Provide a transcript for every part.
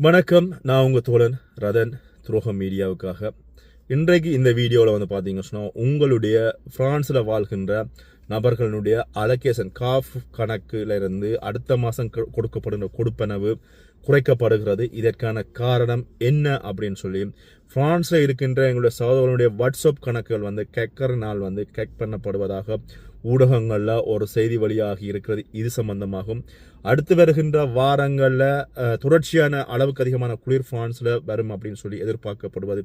வணக்கம் நான் உங்கள் தோழன் ரதன் துரோகம் மீடியாவுக்காக. இன்றைக்கு இந்த வீடியோவில் வந்து பார்த்தீங்க சொன்னால் உங்களுடைய ஃப்ரான்ஸில் வாழ்கின்ற நபர்களுடைய அலகேஷன் காஃப் கணக்கில் இருந்து அடுத்த மாதம் கொடுக்கப்படுகிற கொடுப்பனவு குறைக்கப்படுகிறது. இதற்கான காரணம் என்ன அப்படின்னு சொல்லி ஃப்ரான்ஸில் இருக்கின்ற எங்களுடைய சகோதரனுடைய வாட்ஸ்அப் கணக்குகள் வந்து கேட்கறனால் வந்து கேக் பண்ணப்படுவதாக ஊடகங்களில் ஒரு செய்தி வழியாகி இருக்கிறது. இது சம்பந்தமாகும். அடுத்து வருகின்ற வாரங்களில் தொடர்ச்சியான அளவுக்கு அதிகமான குளிர் ஃபான்ஸில் வரும் அப்படின்னு சொல்லி எதிர்பார்க்கப்படுவது.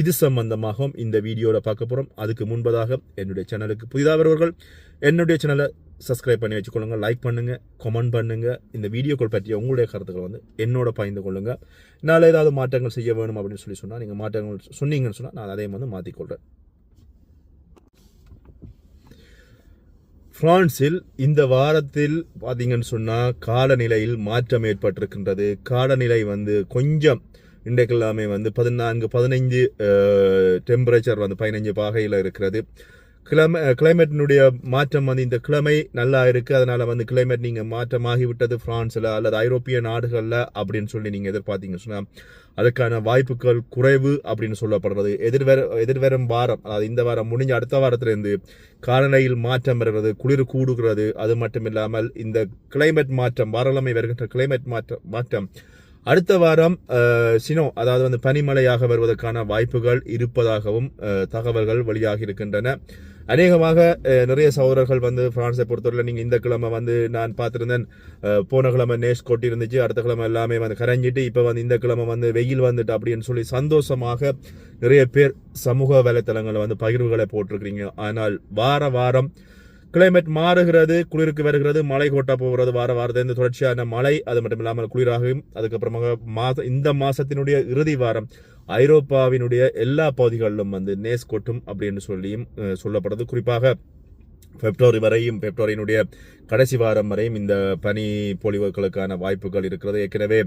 இது சம்பந்தமாகவும் இந்த வீடியோவில் பார்க்க போகிறோம் அதுக்கு முன்பதாக என்னுடைய சேனலுக்கு புதிதாக வருவர்கள் என்னுடைய சேனலை சப்ஸ்கிரைப் பண்ணி வச்சுக்கொள்ளுங்க. லைக் பண்ணுங்கள் கமெண்ட் பண்ணுங்கள் இந்த வீடியோக்கள் பற்றிய உங்களுடைய கருத்துக்களை வந்து என்னோட பகிர்ந்து கொள்ளுங்கள் என்னால் ஏதாவது மாற்றங்கள் செய்ய வேணும் அப்படின்னு சொல்லி சொன்னால் நீங்கள் மாற்றங்கள் சொன்னீங்கன்னு சொன்னால் நான் அதையும் வந்து மாற்றிக்கொள்கிறேன் பிரான்சில் இந்த வாரத்தில் பார்த்தீங்கன்னு சொன்னால் காலநிலையில் மாற்றம் ஏற்பட்டிருக்கின்றது. காலநிலை வந்து கொஞ்சம் இன்றைக்கெல்லாமே வந்து பதினான்கு பதினைஞ்சு டெம்பரேச்சர் வந்து பதினைஞ்சு பாகையில் இருக்கிறது. கிளம கிளைமேட்டினுடைய மாற்றம் வந்து இந்த கிழமை நல்லா இருக்கு. அதனால வந்து கிளைமேட் நீங்க மாற்றமாகி விட்டது பிரான்ஸ்ல அல்லது ஐரோப்பிய நாடுகள்ல அப்படின்னு சொல்லி நீங்க எதிர்பார்த்தீங்க சொன்னா அதுக்கான வாய்ப்புகள் குறைவு அப்படின்னு சொல்லப்படுறது. எதிர்வர எதிர்வரும் வாரம் அதாவது இந்த வாரம் முடிஞ்ச அடுத்த வாரத்திலிருந்து காலநிலையில் மாற்றம் வருகிறது குளிர் கூடுகிறது. அது மட்டும் இல்லாமல் இந்த கிளைமேட் மாற்றம் வாரக்கிழமை வருகின்ற கிளைமேட் மாற்றம் மாற்றம் அடுத்த வாரம் சினோ அதாவது வந்து பனிமழையாக வருவதற்கான வாய்ப்புகள் இருப்பதாகவும் தகவல்கள் வெளியாகி இருக்கின்றன. அநேகமாக நிறைய சகோதரர்கள் வந்து பிரான்ஸை பொறுத்தவரையில் நீங்கள் இந்த கிழமை வந்து நான் பார்த்துருந்தேன். போன கிழமை நேஷ் கொட்டி இருந்துச்சு அடுத்த கிழமை எல்லாமே வந்து கரைஞ்சிட்டு இப்போ வந்து இந்த கிழமை வந்து வெயில் வந்துட்டு அப்படின்னு சொல்லி சந்தோஷமாக நிறைய பேர் சமூக வலைத்தளங்களில் வந்து பகிர்வுகளை போட்டிருக்கிறீங்க. ஆனால் வார வாரம் கிளைமேட் மாறுகிறது குளிருக்கு வருகிறது மழை கோட்டா போகிறது வார வாரத்திலிருந்து தொடர்ச்சியான மழை அது மட்டும் இல்லாமல் குளிராகவும் அதுக்கப்புறமாக மாத இந்த மாதத்தினுடைய இறுதி வாரம் ஐரோப்பாவினுடைய எல்லா பகுதிகளிலும் வந்து நேஸ் கொட்டும் அப்படின்னு சொல்லியும் சொல்லப்படுது. குறிப்பாக பிப்ரவரி வரையும் பிப்ரவரியினுடைய கடைசி வாரம் வரையும் இந்த பனி பொழிவுகளுக்கான வாய்ப்புகள் இருக்கிறது. ஏற்கனவே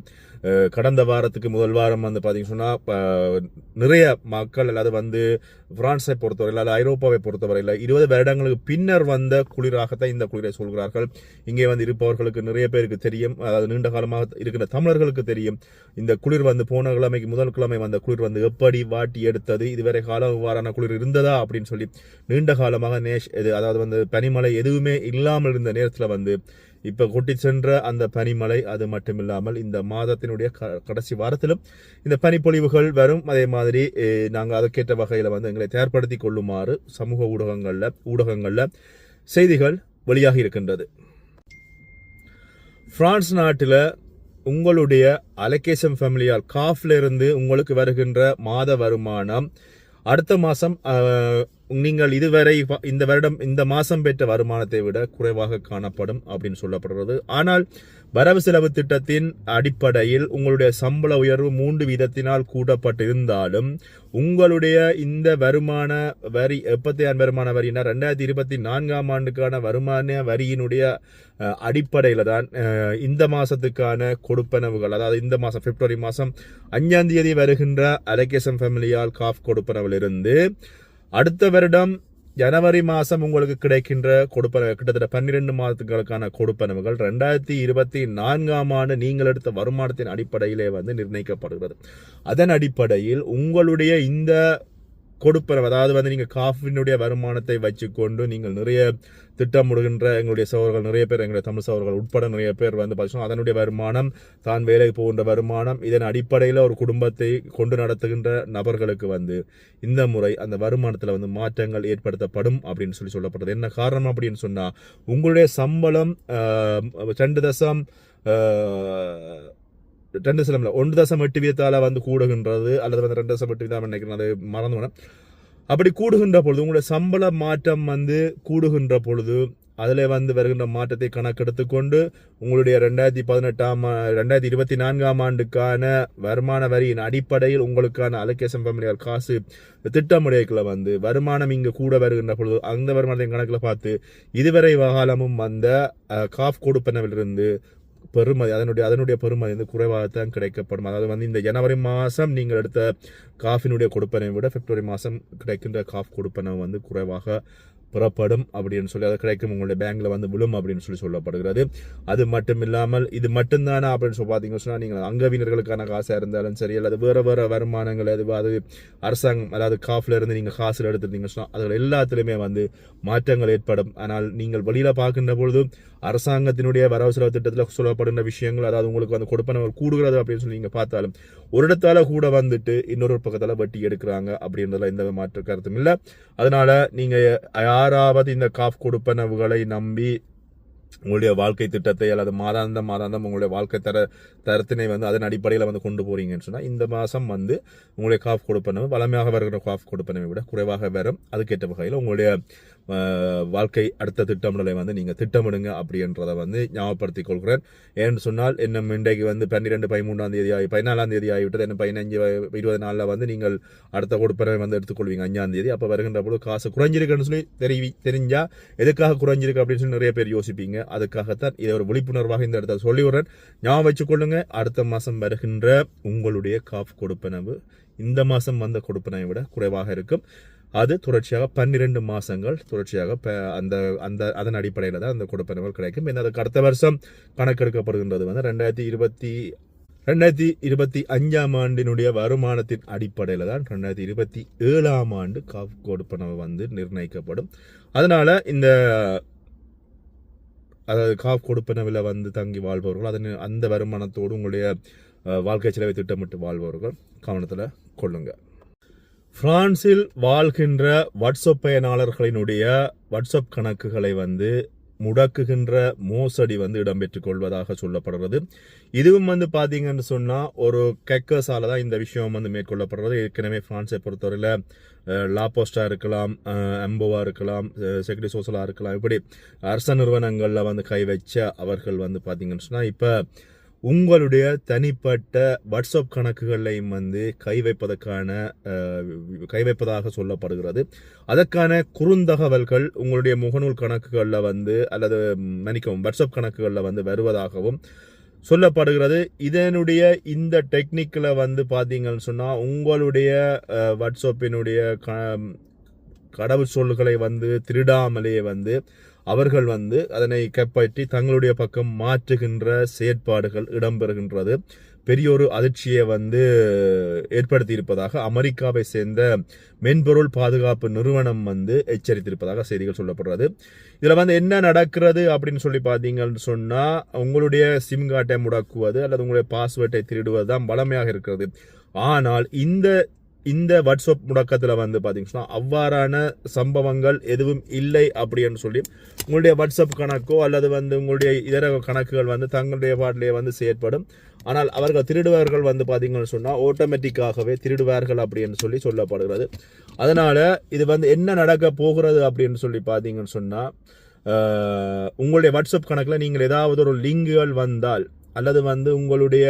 கடந்த வாரத்துக்கு முதல் வாரம் வந்து பார்த்தீங்கன்னா சொன்னால் நிறைய மக்கள் அல்லது வந்து பிரான்ஸை பொறுத்தவரையில் அல்லது ஐரோப்பாவை பொறுத்தவரையில் இருபது வருடங்களுக்கு பின்னர் வந்த குளிராகத்தான் இந்த குளிரை சொல்கிறார்கள். இங்கே வந்து இருப்பவர்களுக்கு நிறைய பேருக்கு தெரியும். அதாவது நீண்ட காலமாக இருக்கிற தமிழர்களுக்கு தெரியும். இந்த குளிர் வந்து போன கிழமைக்கு முதல் கிழமை வந்த குளிர் வந்து எப்படி வாட்டி எடுத்தது இதுவரை காலம் இவ்வாறான குளிர் இருந்ததா அப்படின்னு சொல்லி நீண்ட காலமாக நேஷ் இது அதாவது வந்து பனிமலை எதுவுமே இல்லாமல் இருந்த நேர் நேரத்தில் வந்து இப்போ கொட்டி சென்ற அந்த பனிமழை அது மட்டும் இல்லாமல் இந்த மாதத்தினுடைய க- கடைசி வாரத்திலும் இந்த பனிப்பொழிவுகள் வரும். அதே மாதிரி நாங்கள் அதுக்கேற்ற வகையில் வந்து எங்களை தயார்படுத்தி கொள்ளுமாறு சமூக ஊடகங்களில் ஊடகங்களில் செய்திகள் வெளியாகி இருக்கின்றது. பிரான்ஸ் நாட்டில் உங்களுடைய அலகேசம் ஃபேமிலியால் காஃப்ல இருந்து உங்களுக்கு வருகின்ற மாத வருமானம் அடுத்த மாதம் நீங்கள் இதுவரை இந்த வருடம் இந்த மாதம் பெற்ற வருமானத்தை விட குறைவாக காணப்படும் அப்படின்னு சொல்லப்படுறது ஆனால் வரவு செலவு திட்டத்தின் அடிப்படையில் உங்களுடைய சம்பள உயர்வு மூன்று வீதத்தினால் கூட்டப்பட்டிருந்தாலும் உங்களுடைய இந்த வருமான வரி எப்பத்தையான் வருமான வரினா ரெண்டாயிரத்தி இருபத்தி நான்காம் ஆண்டுக்கான வருமான வரியினுடைய அடிப்படையில் தான் இந்த மாதத்துக்கான கொடுப்பனவுகள் அதாவது இந்த மாதம் பிப்ரவரி மாதம் அஞ்சாம் தேதி வருகின்ற அலகேசம் ஃபேமிலியால் காஃப் கொடுப்பனவிலிருந்து அடுத்த வருடம் ஜனவரி மாதம் உங்களுக்கு கிடைக்கின்ற கொடுப்பன கிட்டத்தட்ட பன்னிரெண்டு மாதத்துகளுக்கான கொடுப்பனவுகள் ரெண்டாயிரத்தி இருபத்தி நான்காம் ஆண்டு நீங்கள் எடுத்த வருமானத்தின் அடிப்படையிலே வந்து நிர்ணயிக்கப்படுகிறது. அதன் அடிப்படையில் உங்களுடைய இந்த கொடுப்பறவு அதாவது வந்து நீங்கள் காஃபினுடைய வருமானத்தை வச்சுக்கொண்டு நீங்கள் நிறைய திட்டமிடுகின்ற எங்களுடைய சகோதரர்கள் நிறைய பேர் எங்களுடைய தமிழ் சகோதரர்கள் உட்பட நிறைய பேர் வந்து பார்த்தீங்கன்னா அதனுடைய வருமானம் தான் வேலைக்கு போகின்ற வருமானம் இதன் அடிப்படையில் ஒரு குடும்பத்தை கொண்டு நடத்துகின்ற நபர்களுக்கு வந்து இந்த முறை அந்த வருமானத்தில் வந்து மாற்றங்கள் ஏற்படுத்தப்படும் அப்படின்னு சொல்லி சொல்லப்படுறது என்ன காரணம் அப்படின்னு சொன்னால் உங்களுடைய சம்பளம் ரெண்டு தசம் ரெண்டு சிலமில் ஒன்று தசம் எட்டு வீதத்தால் வந்து கூடுகின்றது அல்லது வந்து ரெண்டு தசம் எட்டு வீதம் நினைக்கிறேன் அது மறந்து போனேன் அப்படி கூடுகின்ற பொழுது உங்களுடைய சம்பள மாற்றம் வந்து கூடுகின்ற பொழுது அதில் வந்து வருகின்ற மாற்றத்தை கணக்கெடுத்து கொண்டு உங்களுடைய ரெண்டாயிரத்தி பதினெட்டாம் ரெண்டாயிரத்தி இருபத்தி நான்காம் ஆண்டுக்கான வருமான வரியின் அடிப்படையில் உங்களுக்கான அலோகேஷன் ஃபேமிலியால் காசு திட்டமுறைகளை வந்து வருமானம் இங்கே கூட வருகின்ற பொழுது அந்த வருமானத்தின் கணக்கில் பார்த்து இதுவரை காலமும் வந்த காஃப் கொடுப்பனவிலிருந்து பெருமதி அதனுடைய அதனுடைய பெருமதி வந்து குறைவாகத்தான் கிடைக்கப்படும். அதாவது வந்து இந்த ஜனவரி மாதம் நீங்கள் எடுத்த காஃபினுடைய கொடுப்பனை விட பிப்ரவரி மாதம் கிடைக்கின்ற காஃப் கொடுப்பனை வந்து குறைவாக புறப்படும் அப்படின்னு சொல்லி அது கிடைக்கும் உங்களுடைய பேங்க்ல வந்து விழும் அப்படின்னு சொல்லி சொல்லப்படுகிறது. அது மட்டும் இல்லாமல் இது மட்டும்தானா அப்படின்னு சொல்லி பார்த்தீங்கன்னு சொன்னால் நீங்கள் அங்கவினர்களுக்கான காசாக இருந்தாலும் சரி அல்லது வேறு வேறு வருமானங்கள் அது அது அரசாங்கம் அதாவது காஃபில் இருந்து நீங்கள் காசில் எடுத்துருந்தீங்கன்னு சொன்னால் அதில் எல்லாத்துலேயுமே வந்து மாற்றங்கள் ஏற்படும். ஆனால் நீங்கள் வெளியில் பார்க்கின்ற பொழுது அரசாங்கத்தினுடைய வரவு செலவு திட்டத்தில் சொல்லப்படுகிற விஷயங்கள் அதாவது உங்களுக்கு வந்து கொடுப்பனவர் கூடுகிறது அப்படின்னு சொல்லி நீங்கள் பார்த்தாலும் ஒரு இடத்தால கூட வந்துட்டு இன்னொரு பக்கத்தால் வட்டி எடுக்கிறாங்க அப்படின்றதுல எந்த மாற்று கருத்தும் இல்லை. அதனால நீங்கள் யாராவது இந்த காஃப் கொடுப்பனவுகளை நம்பி உங்களுடைய வாழ்க்கை திட்டத்தை அல்லது மாதாந்தம் மாதாந்தம் உங்களுடைய வாழ்க்கை தர தரத்தினை வந்து அதன் அடிப்படையில் வந்து கொண்டு போறீங்கன்னு சொன்னால் இந்த மாதம் வந்து உங்களுடைய காஃப் கொடுப்பனவு வளமையாக வருகிற காஃப் கொடுப்பனவை விட குறைவாக வரும். அதுக்கேற்ற வகையில் உங்களுடைய வாழ்க்கை அடுத்த திட்டமிடலை வந்து நீங்கள் திட்டமிடுங்க அப்படின்றத வந்து ஞாபகப்படுத்திக் கொள்கிறேன். ஏன்னு சொன்னால் இன்னும் இன்றைக்கு வந்து பன்னிரெண்டு பதிமூன்றாம் தேதி ஆகி பதினாலாம் தேதி ஆகிவிட்டது. என்ன பதினஞ்சு இருபது நாளில் வந்து நீங்கள் அடுத்த கொடுப்பனை வந்து எடுத்துக்கொள்வீங்க அஞ்சாம் தேதி. அப்போ வருகின்ற பொழுது காசு குறைஞ்சிருக்குன்னு சொல்லி தெரிவி தெரிஞ்சா எதுக்காக குறைஞ்சிருக்கு அப்படின்னு சொல்லி நிறைய பேர் யோசிப்பீங்க. அதுக்காகத்தான் இதை ஒரு விழிப்புணர்வாக இந்த இடத்துல சொல்லிவிடுறேன் ஞாபகம் வச்சுக்கொள்ளுங்க அடுத்த மாதம் வருகின்ற உங்களுடைய காஃப் கொடுப்பனவு இந்த மாதம் வந்த கொடுப்பனவை விட குறைவாக இருக்கும். அது தொடர்ச்சியாக பன்னிரெண்டு மாதங்கள் தொடர்ச்சியாக அந்த அந்த அதன் அடிப்படையில் தான் அந்த கொடுப்பனவர்கள் கிடைக்கும். ஏன்னா அதுக்கு அடுத்த வருஷம் கணக்கெடுக்கப்படுகின்றது வந்து ரெண்டாயிரத்தி இருபத்தி ரெண்டாயிரத்தி இருபத்தி அஞ்சாம் ஆண்டினுடைய வருமானத்தின் அடிப்படையில் தான் ரெண்டாயிரத்தி இருபத்தி ஏழாம் ஆண்டு காஃப் கொடுப்பனவு வந்து நிர்ணயிக்கப்படும். அதனால இந்த அதாவது காஃப் கொடுப்பனவில் வந்து தங்கி வாழ்பவர்கள் அதன் அந்த வருமானத்தோடு உங்களுடைய வாழ்க்கை செலவை திட்டமிட்டு வாழ்பவர்கள் கவனத்தில் கொள்ளுங்கள் பிரான்சில் வாழ்கின்ற வாட்ஸ்அப் பயனாளர்களினுடைய வாட்ஸ்அப் கணக்குகளை வந்து முடக்குகின்ற மோசடி வந்து இடம்பெற்றுக் கொள்வதாக சொல்லப்படுறது இதுவும் வந்து பார்த்தீங்கன்னு சொன்னால் ஒரு கெக்கர்ஸால தான் இந்த விஷயம் வந்து மேற்கொள்ளப்படுறது ஏற்கனவே பிரான்ஸை பொறுத்தவரையில் லாபோஸ்டா இருக்கலாம் அம்போவா இருக்கலாம் செக்யூரிட்டி சோசலா இருக்கலாம். இப்படி அரச நிறுவனங்களில் வந்து கை வச்ச அவர்கள் வந்து பார்த்தீங்கன்னு சொன்னால் இப்போ உங்களுடைய தனிப்பட்ட வாட்ஸ்அப் கணக்குகளையும் வந்து கை வைப்பதற்கான கை வைப்பதாக சொல்லப்படுகிறது. அதற்கான குறுந்தகவல்கள் உங்களுடைய முகநூல் கணக்குகளில் வந்து அல்லது மன்னிக்கவும் வாட்ஸ்அப் கணக்குகளில் வந்து வருவதாகவும் சொல்லப்படுகிறது. இதனுடைய இந்த டெக்னிக்கில் வந்து பார்த்தீங்கன்னு சொன்னால் உங்களுடைய வாட்ஸ்அப்பினுடைய க கடவுள் சொல்களை வந்து திருடாமலே வந்து அவர்கள் வந்து அதனை கைப்பற்றி தங்களுடைய பக்கம் மாற்றுகின்ற செயற்பாடுகள் இடம்பெறுகின்றது. பெரிய ஒரு அதிர்ச்சியை வந்து ஏற்படுத்தி இருப்பதாக அமெரிக்காவை சேர்ந்த மென்பொருள் பாதுகாப்பு நிறுவனம் வந்து எச்சரித்திருப்பதாக செய்திகள் சொல்லப்படுறது. இதில் வந்து என்ன நடக்கிறது அப்படின்னு சொல்லி பார்த்தீங்கன்னு சொன்னால் உங்களுடைய சிம் கார்டை முடக்குவது அல்லது உங்களுடைய பாஸ்வேர்டை திருடுவது தான் வளமையாக இருக்கிறது. ஆனால் இந்த இந்த வாட்ஸ்அப் முடக்கத்தில் வந்து பார்த்தீங்கன்னா அவ்வாறான சம்பவங்கள் எதுவும் இல்லை அப்படின்னு சொல்லி உங்களுடைய வாட்ஸ்அப் கணக்கோ அல்லது வந்து உங்களுடைய இதர கணக்குகள் வந்து தங்களுடைய பாட்டிலே வந்து செயற்படும். ஆனால் அவர்கள் திருடுவார்கள் வந்து பார்த்தீங்கன்னு சொன்னால் ஆட்டோமேட்டிக்காகவே திருடுவார்கள் அப்படின்னு சொல்லி சொல்லப்படுகிறது. அதனால் இது வந்து என்ன நடக்க போகிறது அப்படின்னு சொல்லி பார்த்தீங்கன்னு சொன்னால் உங்களுடைய வாட்ஸ்அப் கணக்கில் நீங்கள் ஏதாவது ஒரு லிங்குகள் வந்தால் அல்லது வந்து உங்களுடைய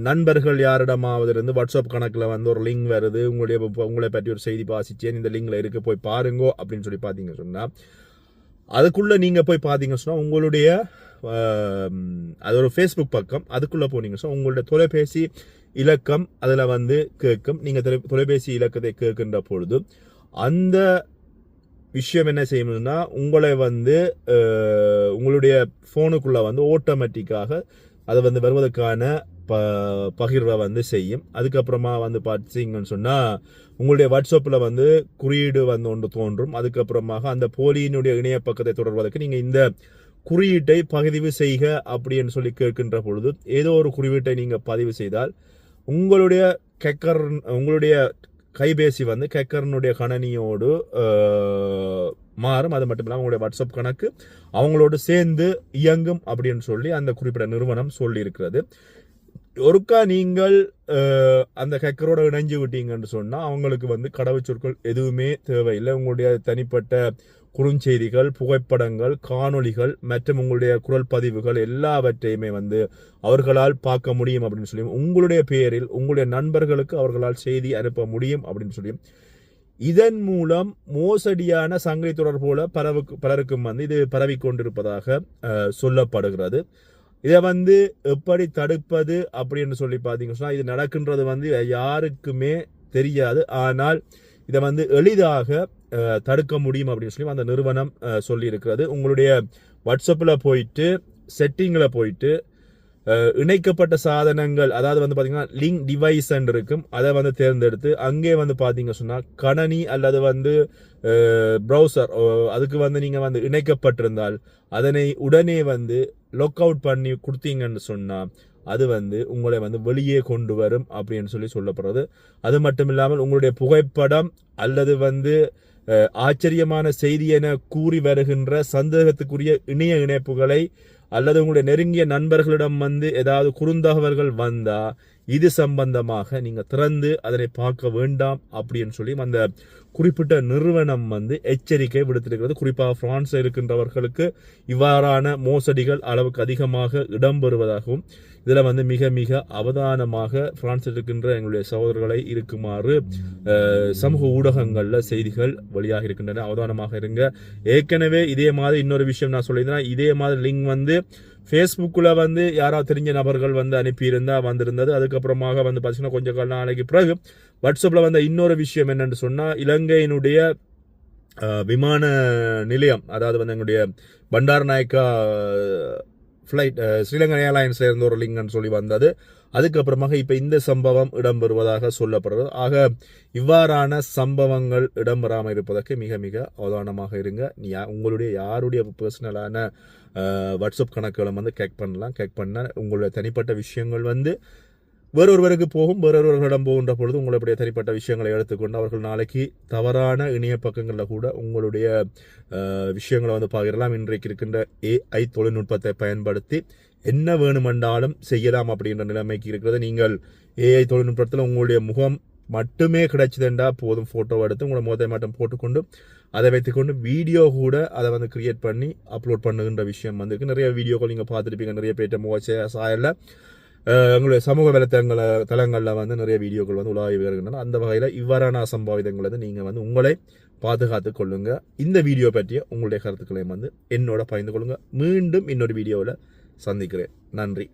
நண்பர்கள் யாரிடமாவது இருந்து வாட்ஸ்அப் கணக்கில் வந்து ஒரு லிங்க் வருது உங்களுடைய உங்களை பற்றி ஒரு செய்தி வாசிச்சேன் இந்த லிங்கில் இருக்கு போய் பாருங்கோ அப்படின்னு சொல்லி பார்த்தீங்க சொன்னால் அதுக்குள்ளே நீங்கள் போய் பார்த்தீங்க சொன்னால் உங்களுடைய அது ஒரு ஃபேஸ்புக் பக்கம் அதுக்குள்ளே போனீங்க சொன்னால் உங்களுடைய தொலைபேசி இலக்கம் அதில் வந்து கேட்கும் நீங்கள் தொலை தொலைபேசி இலக்கத்தை கேட்கின்ற பொழுது அந்த விஷயம் என்ன செய்யணும்னா உங்களை வந்து உங்களுடைய ஃபோனுக்குள்ளே வந்து ஆட்டோமேட்டிக்காக அதை வந்து வருவதற்கான ப பகிர்வை வந்து செய்யும். அதுக்கப்புறமா வந்து பார்த்தீங்கன்னு சொன்னால் உங்களுடைய வாட்ஸ்அப்பில் வந்து குறியீடு வந்து ஒன்று தோன்றும். அதுக்கப்புறமாக அந்த போலியினுடைய இணைய பக்கத்தை தொடர்வதற்கு நீங்கள் இந்த குறியீட்டை பதிவு செய்க அப்படின்னு சொல்லி கேட்கின்ற பொழுது ஏதோ ஒரு குறியீட்டை நீங்கள் பதிவு செய்தால் உங்களுடைய கெக்கர் உங்களுடைய கைபேசி வந்து கெக்கரனுடைய கணனியோடு மாறும். அது மட்டும் இல்லாமல் அவங்களுடைய வாட்ஸ்அப் கணக்கு அவங்களோடு சேர்ந்து இயங்கும் அப்படின்னு சொல்லி அந்த குறிப்பிட்ட நிறுவனம் சொல்லியிருக்கிறது. ஒருக்கா நீங்கள் அந்த ஹேக்கரோட இணைஞ்சு விட்டீங்கன்னு சொன்னால் அவங்களுக்கு வந்து கடவுச்சொற்கள் எதுவுமே தேவையில்லை. உங்களுடைய தனிப்பட்ட குறுஞ்செய்திகள் புகைப்படங்கள் காணொளிகள் மற்றும் உங்களுடைய குரல் பதிவுகள் எல்லாவற்றையுமே வந்து அவர்களால் பார்க்க முடியும் அப்படின்னு சொல்லி உங்களுடைய பெயரில் உங்களுடைய நண்பர்களுக்கு அவர்களால் செய்தி அனுப்ப முடியும் அப்படின்னு சொல்லி இதன் மூலம் மோசடியான சங்கை தொடர் போல பரவுக்கு பலருக்கும் வந்து இது பரவி கொண்டிருப்பதாக சொல்லப்படுகிறது. இதை வந்து எப்படி தடுப்பது அப்படின்னு சொல்லி பார்த்தீங்கன்னா இது நடக்கின்றது வந்து யாருக்குமே தெரியாது. ஆனால் இதை வந்து எளிதாக தடுக்க முடியும் அப்படின்னு சொல்லி அந்த நிறுவனம் சொல்லியிருக்கிறது. உங்களுடைய வாட்ஸ்அப்பில் போயிட்டு செட்டிங்கில் போயிட்டு இணைக்கப்பட்ட சாதனங்கள் அதாவது வந்து பார்த்தீங்கன்னா லிங்க் டிவைஸ் இருக்கும் அதை வந்து தேர்ந்தெடுத்து அங்கே வந்து பார்த்தீங்க சொன்னால் கணனி அல்லது வந்து ப்ரௌசர் அதுக்கு வந்து நீங்கள் வந்து இணைக்கப்பட்டிருந்தால் அதனை உடனே வந்து லொக் அவுட் பண்ணி கொடுத்தீங்கன்னு சொன்னால் அது வந்து உங்களை வந்து வெளியே கொண்டு வரும் அப்படின்னு சொல்லி சொல்லப்படுறது. அது மட்டும் இல்லாமல் உங்களுடைய புகைப்படம் அல்லது வந்து ஆச்சரியமான செய்தி என கூறி வருகின்ற சந்தேகத்துக்குரிய இணைய இணைப்புகளை அல்லது உங்களுடைய நெருங்கிய நண்பர்களிடம் வந்து ஏதாவது குறுந்தகவல்கள் வந்தால் இது சம்பந்தமாக நீங்கள் திறந்து அதனை பார்க்க வேண்டாம் அப்படின்னு சொல்லி அந்த குறிப்பிட்ட நிறுவனம் வந்து எச்சரிக்கை விடுத்திருக்கிறது. குறிப்பாக பிரான்ஸில் இருக்கின்றவர்களுக்கு இவ்வாறான மோசடிகள் அளவுக்கு அதிகமாக இடம்பெறுவதாகவும் இதில் வந்து மிக மிக அவதானமாக பிரான்ஸில் இருக்கின்ற எங்களுடைய சகோதரர்களை இருக்குமாறு சமூக ஊடகங்களில் செய்திகள் வெளியாக இருக்கின்றன. அவதானமாக இருங்க. ஏற்கனவே இதே மாதிரி இன்னொரு விஷயம் நான் சொல்லியிருந்தேன் இதே மாதிரி லிங்க் வந்து ஃபேஸ்புக்கில் வந்து யாராவது தெரிஞ்ச நபர்கள் வந்து அனுப்பியிருந்தா வந்திருந்தது. அதுக்கப்புறமாக வந்து பார்த்தீங்கன்னா கொஞ்சம் கால நாளைக்கு பிறகு வாட்ஸ்அப்பில் வந்த இன்னொரு விஷயம் என்னென்னு சொன்னால் இலங்கையினுடைய விமான நிலையம் அதாவது வந்து எங்களுடைய பண்டார் நாயக்கா ஃப்ளைட் ஸ்ரீலங்கன் ஏர்லைன்ஸ்ல இருந்து ஒரு லிங்க்னு சொல்லி வந்தது. அதுக்கப்புறமாக இப்போ இந்த சம்பவம் இடம்பெறுவதாக சொல்லப்படுறது ஆக இவ்வாறான சம்பவங்கள் இடம்பெறாமல் இருப்பதற்கு மிக மிக அவதானமாக இருங்க. நீ யா- உங்களுடைய யாருடைய பர்சனலான வாட்ஸ்அப் கணக்குகளை வந்து கேக் பண்ணலாம். கேக் பண்ண உங்களுடைய தனிப்பட்ட விஷயங்கள் வந்து வேறொருவருக்கு போகும் வேறொருவர்களிடம் போகின்ற பொழுது உங்களுடைய தனிப்பட்ட விஷயங்களை எடுத்துக்கொண்டு அவர்கள் நாளைக்கு தவறான இணைய பக்கங்களில் கூட உங்களுடைய விஷயங்களை வந்து பகிரலாம். இன்றைக்கு இருக்கின்ற ஏஐ தொழில்நுட்பத்தை பயன்படுத்தி என்ன வேணுமென்றாலும் செய்யலாம் அப்படின்ற நிலைமைக்கு இருக்கிறது. நீங்கள் ஏஐ தொழில்நுட்பத்தில் உங்களுடைய முகம் மட்டுமே கிடைச்சதுண்டா போதும் ஃபோட்டோ எடுத்து உங்களோட முகத்தை மட்டும் போட்டுக்கொண்டு அதை வைத்துக்கொண்டு வீடியோ கூட அதை வந்து கிரியேட் பண்ணி அப்லோட் பண்ணுகின்ற விஷயம் வந்திருக்கு. நிறைய வீடியோக்கள் நீங்கள் பார்த்துருப்பீங்க நிறைய பேர்ட்ட முகச்ச சாயலில். எங்களுடைய சமூக வலைத்தளங்கள தளங்களில் வந்து நிறைய வீடியோக்கள் வந்து உலாவி வருகின்றன அந்த வகையில் இவ்வாறான அசம்பாவிதங்களை வந்து நீங்கள் வந்து உங்களை பாதுகாத்து கொள்ளுங்க. இந்த வீடியோ பற்றிய உங்களுடைய கருத்துக்களையும் வந்து என்னோட பகிர்ந்து கொள்ளுங்க. மீண்டும் இன்னொரு வீடியோவில் சந்திக்கிறேன். நன்றி.